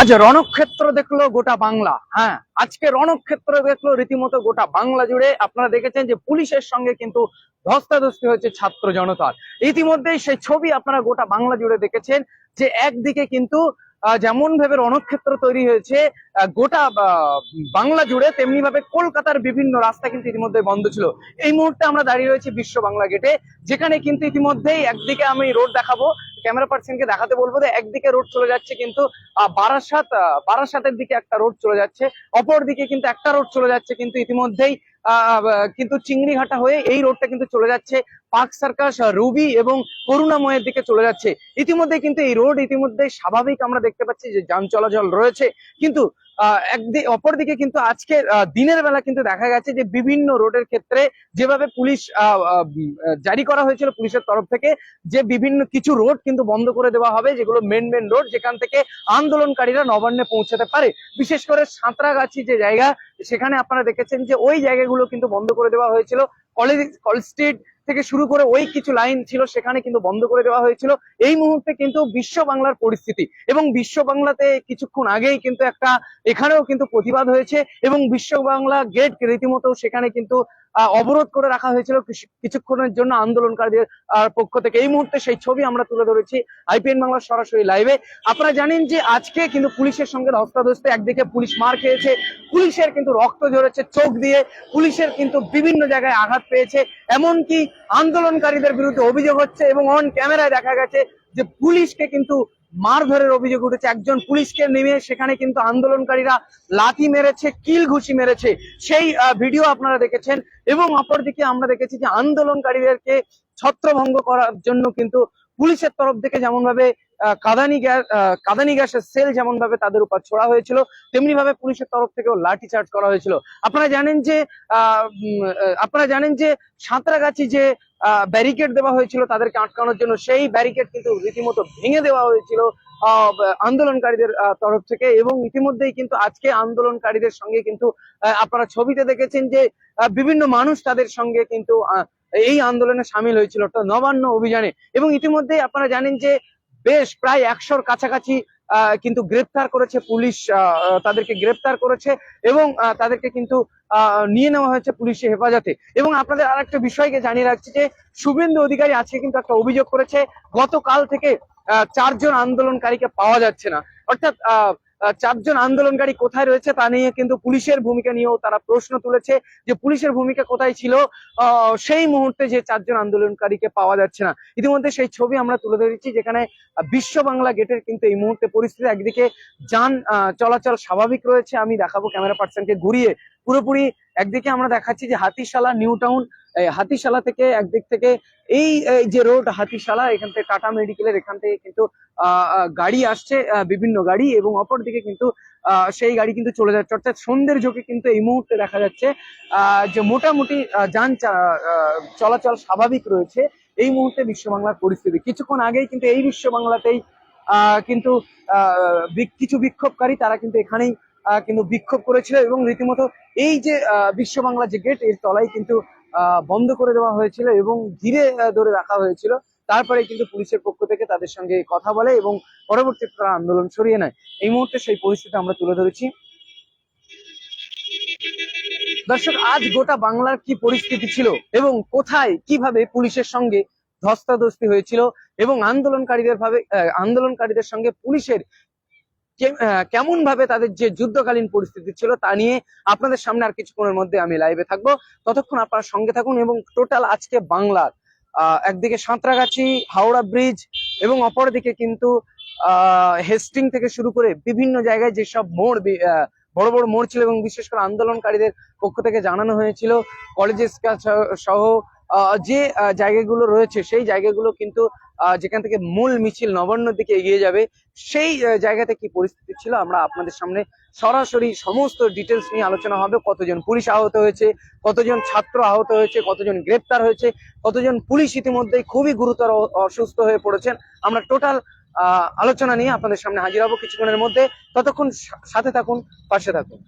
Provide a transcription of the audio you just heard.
আজ রণক্ষেত্র দেখল গোটা বাংলা হ্যাঁ। আজকে রণক্ষেত্র দেখল রীতিমতো গোটা বাংলা জুড়ে। আপনারা দেখেছেন যে পুলিশের সঙ্গে কিন্তু ধস্তাধস্তি হয়েছে ছাত্র জনতার। ইতিমধ্যেই সেই ছবি আপনারা গোটা বাংলা জুড়ে দেখেছেন যে একদিকে কিন্তু যেমন ভাবে রণক্ষেত্র তৈরি হয়েছে গোটা বাংলা জুড়ে, তেমনি ভাবে কলকাতার বিভিন্ন রাস্তা কিন্তু ইতিমধ্যে বন্ধ ছিল। এই মুহূর্তে আমরা দাঁড়িয়ে রয়েছি বিশ্ব বাংলা গেটে, যেখানে কিন্তু ইতিমধ্যেই একদিকে আমি রোড দেখাবো ক্যামেরা পার্সনকে দেখাতে বলব যে একদিকে রোড চলে যাচ্ছে কিন্তু বারাসাত বারাসাতের দিকে একটা রোড চলে যাচ্ছে। অপর দিকে কিন্তু একটা রোড চলে যাচ্ছে কিন্তু ইতিমধ্যেই কিন্তু চিংড়িঘাটা হয়ে এই রোডটা কিন্তু চলে যাচ্ছে। পার্ক সার্কাস রুবি এবং করুণাময়ের দিকে চলে যাচ্ছে। ইতিমধ্যে কিন্তু এই রোড ইতিমধ্যে স্বাভাবিক আমরা দেখতে পাচ্ছি যে যান চলাচল রয়েছে। কিন্তু একদিক অপরদিকে কিন্তু আজকে দিনের বেলা কিন্তু দেখা গেছে যে বিভিন্ন রোডের ক্ষেত্রে যেভাবে পুলিশ জারি করা হয়েছিল পুলিশের তরফ থেকে, যে বিভিন্ন কিছু রোড কিন্তু বন্ধ করে দেওয়া হবে, যেগুলো মেন মেন রোড, যেখান থেকে আন্দোলনকারীরা নবান্নে পৌঁছাতে পারে। বিশেষ করে সাঁতরাগাছি যে জায়গা সেখানে আপনারা দেখেছেন যে ওই জায়গাগুলো কিন্তু বন্ধ করে দেওয়া হয়েছিল। কলেজ কলেজ স্ট্রিট থেকে শুরু করে ওই কিছু লাইন ছিল, সেখানে কিন্তু বন্ধ করে দেওয়া হয়েছিল। এই মুহূর্তে কিন্তু বিশ্ব বাংলার পরিস্থিতি এবং বিশ্ব বাংলাতে কিছুক্ষণ আগেই কিন্তু একটা, এখানেও কিন্তু প্রতিবাদ হয়েছে এবং বিশ্ব বাংলা গেট রীতিমতো সেখানে কিন্তু অবরোধ করে রাখা হয়েছিল কিছুক্ষণের জন্য আন্দোলনকারীদের পক্ষ থেকে। এই মুহূর্তে সেই ছবি আমরা তুলে ধরেছি আইপিএন বাংলার সরাসরি লাইভে। আপনারা জানেন যে আজকে কিন্তু পুলিশের সঙ্গে ধস্তাধস্তি, একদিকে পুলিশ মার খেয়েছে, পুলিশের কিন্তু রক্ত ঝরেছে, চোখ দিয়ে পুলিশের কিন্তু বিভিন্ন জায়গায় আঘাত পেয়েছে। এমনকি আন্দোলনকারীদের বিরুদ্ধে অভিযোগ হচ্ছে এবং অন ক্যামেরায় দেখা গেছে যে পুলিশকে কিন্তু মারধরের অভিযোগ উঠেছে। একজন পুলিশকে নেমে সেখানে কিন্তু আন্দোলনকারীরা লাথি মেরেছে, কিল ঘুষি মেরেছে। সেই ভিডিও আপনারা দেখেছেন। এবং অপরদিকে আমরা দেখেছি যে আন্দোলনকারীদেরকে ছত্রভঙ্গ করার জন্য কিন্তু পুলিশের তরফ থেকে যেমন ভাবে কাঁদানি গ্যাস কাঁদানি গ্যাসের সেল যেমন ভাবে তাদের উপর ছোড়া হয়েছিল তেমনি ভাবে পুলিশের তরফ থেকেও লাঠি চার্জ করা হয়েছিল। আপনারা জানেন যে আপনারা জানেন যে সাঁতরাগাছি যে ব্যারিকেড দেওয়া হয়েছিল তাদেরকে আটকানোর জন্য, সেই ব্যারিকেড কিন্তু রীতিমতো ভেঙে দেওয়া হয়েছিল আন্দোলনকারীদের তরফ থেকে এবং ইতিমধ্যেই কিন্তু আজকে আন্দোলনকারীদের সঙ্গে কিন্তু আপনারা ছবিতে দেখেছেন যে বিভিন্ন মানুষ তাদের সঙ্গে কিন্তু এই আন্দোলনে সামিল হয়েছিল। নবান্ন অভিযানে। এবং ইতিমধ্যেই আপনারা জানেন যে বেশ প্রায় একশোর কাছাকাছি কিন্তু গ্রেপ্তার করেছে পুলিশ তাদেরকে গ্রেপ্তার করেছে এবং তাদেরকে কিন্তু নিয়ে নেওয়া হয়েছে পুলিশের হেফাজতে। এবং আপনাদের আর একটা বিষয়কে জানিয়ে রাখছি যে শুভেন্দু অধিকারী আজকে কিন্তু একটা অভিযোগ করেছে, গতকাল থেকে চারজন আন্দোলনকারীকে পাওয়া যাচ্ছে না। অর্থাৎ চারজন আন্দোলনকারী কোথায় রয়েছে তা নিয়ে কিন্তু পুলিশের ভূমিকা নিয়েও তারা প্রশ্ন তুলেছে যে পুলিশের ভূমিকা কোথায় ছিল। সেই মুহূর্তে যে চারজন আন্দোলনকারীকে পাওয়া যাচ্ছে না। ইতিমধ্যে সেই ছবি আমরা তুলে ধরেছি যেখানে বিশ্ব বাংলা গেটের কিন্তু এই মুহূর্তে পরিস্থিতি একদিকে যান চলাচল স্বাভাবিক রয়েছে। আমি দেখাবো ক্যামেরা পার্সনকে ঘুরিয়ে। পুরোপুরি একদিকে আমরা দেখাচ্ছি যে হাতিশালা, নিউ টাউন হাতিশালা থেকে একদিক থেকে এই যে রোড হাতিশালা, এখান থেকে টাটা মেডিকেলের এখান থেকে কিন্তু গাড়ি আসছে বিভিন্ন গাড়ি এবং অপর দিকে কিন্তু সেই গাড়ি কিন্তু চলে যাচ্ছে। অর্থাৎ সন্ধ্যের ঝোঁকে কিন্তু এই মুহূর্তে দেখা যাচ্ছে যে মোটামুটি যান চলাচল স্বাভাবিক রয়েছে এই মুহূর্তে বিশ্ব বাংলার পরিস্থিতি। কিছুক্ষণ আগেই কিন্তু এই বিশ্ব বাংলাতেই কিন্তু কিছু বিক্ষোভকারী তারা কিন্তু এখানেই কিন্তু বিক্ষোভ করেছিল এবং রীতিমতো এই যে বিশ্ব বাংলা যে গেটের তলায় কিন্তু বন্ধ করে দেওয়া হয়েছিল এবং ঘিরে ধরে রাখা হয়েছিল। তারপরে কিন্তু পুলিশের পক্ষ থেকে তাদের সঙ্গে কথা বলে এবং পরবর্তীতে তারা আন্দোলন সরিয়ে নেয়। এই মুহূর্তে সেই পরিস্থিতি আমরা তুলে ধরেছি। দর্শক, আজ গোটা বাংলার কি পরিস্থিতি ছিল এবং কোথায়, কীভাবে পুলিশের সঙ্গে ধস্তাধস্তি হয়েছিল এবং আন্দোলনকারীদের ভাবে আন্দোলনকারীদের সঙ্গে পুলিশের কেমন ভাবে তাদের যে যুদ্ধকালীন পরিস্থিতি ছিল তা নিয়ে আপনাদের সামনে আর কিছুক্ষণের মধ্যে আমি লাইভে থাকব। ততক্ষণ আপনারা সঙ্গে থাকুন এবং টোটাল আজকে বাংলার একদিকে সাঁতরাগাছি, হাওড়া ব্রিজ এবং অপরদিকে কিন্তু হেস্টিং থেকে শুরু করে বিভিন্ন জায়গায় যেসব মোড় বড় বড় মোড় ছিল এবং বিশেষ করে আন্দোলনকারীদের পক্ষ থেকে জানানো হয়েছিল কলেজেস সহ যে জায়গাগুলো রয়েছে সেই জায়গাগুলো কিন্তু যেখান থেকে মূল মিছিল নবান্নর দিকে এগিয়ে যাবে, সেই জায়গাতে কি পরিস্থিতি ছিল আমরা আপনাদের সামনে সরাসরি সমস্ত ডিটেলস নিয়ে আলোচনা হবে। কতজন পুলিশ আহত হয়েছে, কতজন ছাত্র আহত হয়েছে, কতজন গ্রেপ্তার হয়েছে, কতজন পুলিশ ইতিমধ্যেই খুবই গুরুতর অসুস্থ হয়ে পড়েছেন। আমরা টোটাল আলোচনা নিয়ে আপনাদের সামনে হাজির হব কিছুক্ষণের মধ্যে। ততক্ষণ সাথে থাকুন, পাশে থাকুন।